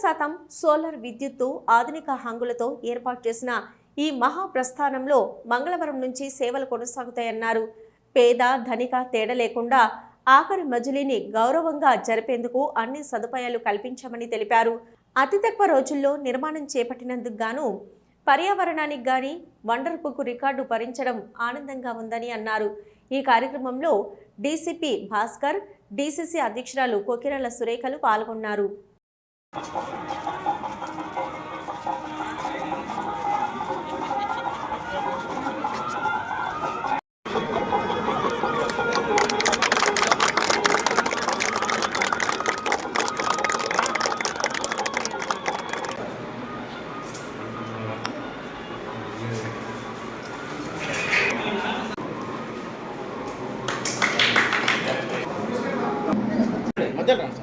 శాతం సోలార్ విద్యుత్తు ఆధునిక హంగులతో ఏర్పాటు చేసిన ఈ మహా ప్రస్థానంలో మంగళవారం నుంచి సేవలు కొనసాగుతాయన్నారు. పేద ధనిక తేడా లేకుండా ఆఖరి మజిలీని గౌరవంగా జరిపేందుకు అన్ని సదుపాయాలు కల్పించామని తెలిపారు. అతి తక్కువ రోజుల్లో నిర్మాణం చేపట్టినందుకు గాను పర్యావరణానికి గాని వండర్ బుక్ రికార్డు భరించడం ఆనందంగా ఉందని అన్నారు. ఈ కార్యక్రమంలో డీసీపీ భాస్కర్ డీసీసీ అధ్యక్షురాలు కోకిరాల సురేఖలు పాల్గొన్నారు. Gracias.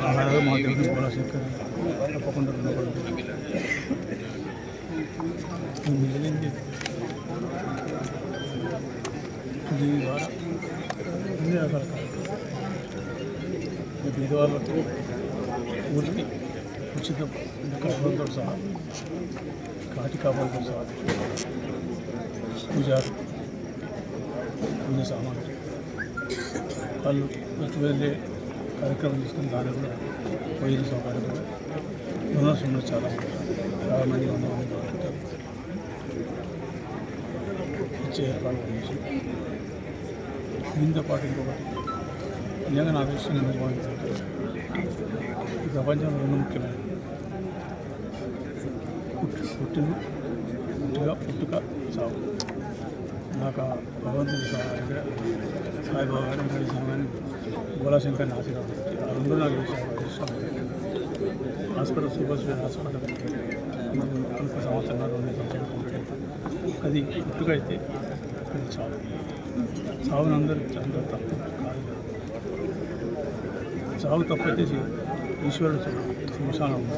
నాకు ఈ ఈ అదృష్టం నాకు అసలు ఆహారాలు మా దేవుని పోరాశంకర్ తప్పకుండా రుణపడుతుంది ఈ మిగిలింది దీని ద్వారా అన్ని రకాల కార్యక్రమాలు ఈ బీద వాళ్ళకు ఊరికి ఉచిత కాపులతో సహా కాటి కాపులతో సహా పూజారు పూజ సామాన్లు వాళ్ళు వచ్చి వెళ్ళే కార్యక్రమం తీసుకుని దాని కూడా పోయిన సౌకర్యం కూడా డోనర్స్ ఉన్నారు చాలా మంది. చాలా మంది ఉన్నవాళ్ళు కాబట్టి ఇచ్చే ఏర్పాటు చేసి దీంతో పాటు ఇంకొకటి నిజంగా నా దృష్టిని నిర్వహించాలంటే ఈ ప్రపంచంలో రెండు ముఖ్యమైన పుట్టు పుట్టిన పుట్టుక పుట్టుక సాగు నాకు భగవంతుడు భగవంతుని సహాయం సాయిబాబా గారిని వెంకటేశ్వర గారిని గోళాశంకర్ని ఆశీర్వాదం ఆ రెండు నాకు ఇష్టం హాస్పిటల్ సూపర్ స్పెషల్ హాస్పిటల్. అల్ప సంవత్సరాలు కంప్లీట్ అది పుట్టుక అయితే అది చావు చావుని అందరూ చాలా తప్పు కాదు. చావు తప్పైతే ఈశ్వరుడు శ్మశానం ఉంది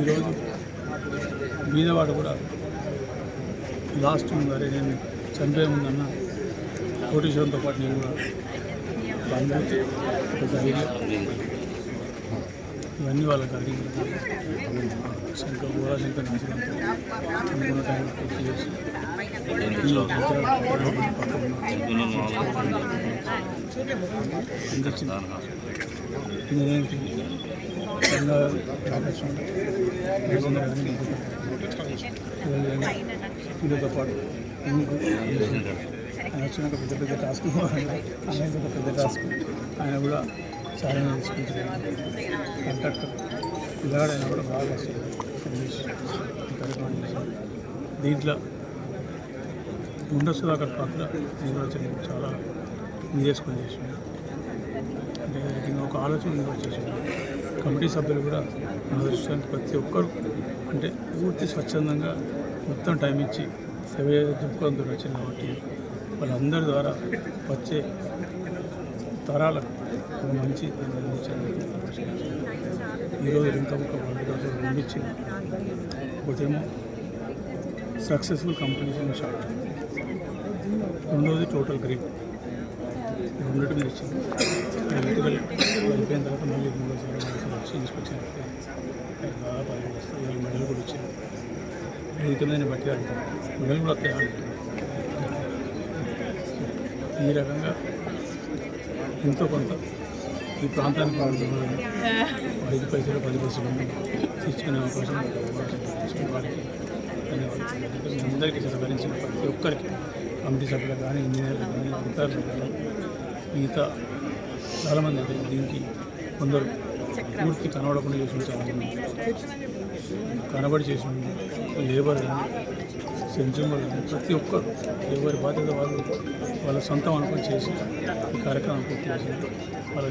ఈరోజు బీదవాడు కూడా లాస్ట్ ముందు అరే నేను చనిపోయే ముందన్న కోటీశ్వరంతో పాటు నేను కూడా అనుభూతి ఇవన్నీ వాళ్ళకి కలిగింది శంకర్ గోరా శంకర్ నాశనం. అనుకున్న టైం పూర్తి చేసి వీళ్ళతో పాటు. ఆయన వచ్చిన ఒక పెద్ద పెద్ద టాస్క్ ఆయన ఒక పెద్ద టాస్క్ ఆయన కూడా చాలా తీసుకుంటారు కాంట్రాక్టర్ పిల్లగాడు ఆయన కూడా బాగా వస్తుంది దీంట్లో గుండె సుధాకర్ పాత్ర నేను నిర్వచనం చాలా మీరేసుకొని చేసింది అంటే ఒక ఆలోచన నిర్వహించేసింది కమిటీ సభ్యులు కూడా నా దృష్టానికి ప్రతి ఒక్కరు అంటే పూర్తి స్వచ్ఛందంగా మొత్తం టైం ఇచ్చి సేవ దృక్పథంతో వచ్చింది కాబట్టి వాళ్ళందరి ద్వారా వచ్చే తరాలకు ఒక మంచి ఈరోజు ఇంకా ఒక వరల్డ్ కప్ రెండిచ్చింది ఒకటేమో సక్సెస్ఫుల్ కంపెనీస్ షార్ట్ రెండోది టోటల్ గ్రీన్ రెండింటి మీరు ఇచ్చింది ఎలక్ట్రికల్ అయిపోయిన తర్వాత మళ్ళీ మూడోసారి నాలుగోసారి వచ్చి ఇన్స్పెక్షన్ అయితే దాదాపు పదిహేను వస్తాయి ఇవాళ మెడల్ కూడా ఇచ్చింది ఐదు మీద బట్టి ఆడుతాను. మెడల్ కూడా వస్తాయి ఆడుతాను. ఈ రకంగా ఎంతో కొంత ఈ ప్రాంతానికి బాగుంటుంది ఐదు పైసలు పది పైసలు తీసుకునే అవకాశం తీసుకునే వారికి ధన్యవాదాలు. అందరికీ సహకరించిన ప్రతి ఒక్కరికి కమిటీ సభ్యులు కానీ ఇంజనీర్లు కానీ అధికారులు కానీ మిగతా చాలామంది అంటే దీనికి కొందరు పూర్తి కనబడకుండా చేసిన చాలామంది కనబడి చేసిన లేబర్ కానీ సెన్సూమర్ కానీ ప్రతి ఒక్కరు ఎవరి బాధ్యత వాళ్ళు వాళ్ళ సొంతం అనుకుని చేసి ఈ కార్యక్రమం పూర్తి చేసింది వాళ్ళకి